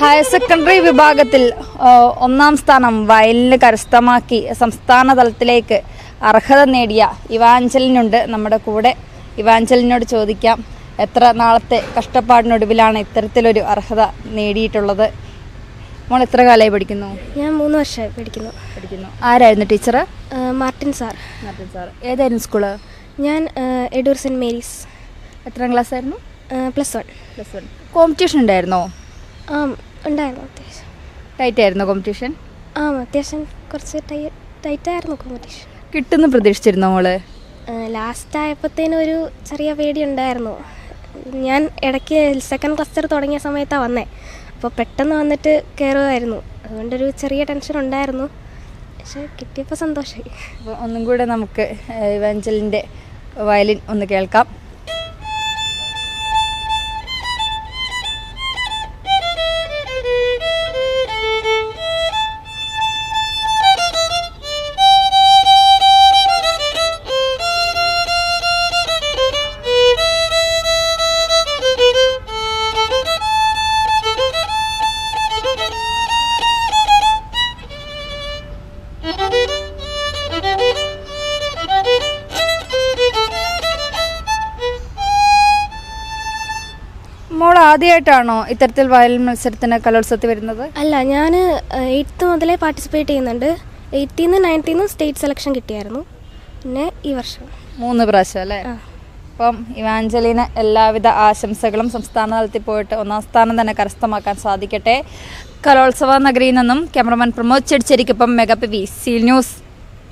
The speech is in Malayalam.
ഹയർ സെക്കൻഡറി വിഭാഗത്തിൽ ഒന്നാം സ്ഥാനം വയലിന് കരസ്ഥമാക്കി സംസ്ഥാന തലത്തിലേക്ക് അർഹത നേടിയ ഇവാഞ്ചലിനുണ്ട്. നമ്മുടെ കൂടെ ഇവാഞ്ചലിനോട് ചോദിക്കാം എത്ര നാളത്തെ കഷ്ടപ്പാടിനൊടുവിലാണ് ഇത്തരത്തിലൊരു അർഹത നേടിയിട്ടുള്ളത്? മോൾ എത്ര കാലമായി പഠിക്കുന്നു? ഞാൻ മൂന്ന് വർഷമായി പഠിക്കുന്നു. പഠിക്കുന്നു. ആരായിരുന്നു teacher? Martin sir. Martin sir. ഏതായിരുന്നു സ്കൂൾ? ഞാൻ എഡൂർ സെന്റ് മേരീസ്. എത്രാം ക്ലാസ് ആയിരുന്നു plus one. Plus one. Competition ഉണ്ടായിരുന്നോ? ആ ഉണ്ടായിരുന്നു അത്യാവശ്യം ടൈറ്റ് ആയിരുന്നു കോമ്പറ്റീഷൻ ആ അത്യാവശ്യം കുറച്ച് ടൈറ്റ് ടൈറ്റായിരുന്നു കോമ്പറ്റീഷൻ കിട്ടുന്ന പ്രതീക്ഷിച്ചിരുന്നോ മോൾ? ലാസ്റ്റ് ആയപ്പോഴത്തേനും ഒരു ചെറിയ പേടി ഉണ്ടായിരുന്നു. ഞാൻ ഇടയ്ക്ക് സെക്കൻഡ് ക്ലസ്റ്റർ തുടങ്ങിയ സമയത്താണ് വന്നേ. അപ്പോൾ പെട്ടെന്ന് വന്നിട്ട് കയറുമായിരുന്നു അതുകൊണ്ടൊരു ചെറിയ ടെൻഷൻ ഉണ്ടായിരുന്നു. പക്ഷെ കിട്ടിയപ്പോൾ സന്തോഷമായി അപ്പോൾ ഒന്നും കൂടെ നമുക്ക് വഞ്ചലിന്റെ വയലിൻ ഒന്ന് കേൾക്കാം. മോൾ ആദ്യമായിട്ടാണോ ഇത്തരത്തിൽ വയലിൻ മത്സരത്തിന് കലോത്സവത്തിൽ വരുന്നത്? അല്ല ഞാൻ എയ്ത്ത് മുതലേ പാർട്ടിസിപ്പേറ്റ് ചെയ്യുന്നുണ്ട്. എയ്റ്റീന്ന് നയന്റീന്ന് സ്റ്റേറ്റ് സെലക്ഷൻ കിട്ടിയായിരുന്നു. പിന്നെ ഈ വർഷം. മൂന്ന് പ്രാവശ്യം അല്ലേ. അപ്പം ഇവാഞ്ചലിന് എല്ലാവിധ ആശംസകളും സംസ്ഥാന തലത്തിൽ പോയിട്ട് ഒന്നാം സ്ഥാനം തന്നെ കരസ്ഥമാക്കാൻ സാധിക്കട്ടെ. കലോത്സവ നഗരിയിൽ നിന്നും cameraman Pramod ചെടിച്ചേരിക്കൊപ്പം mega P V. C news.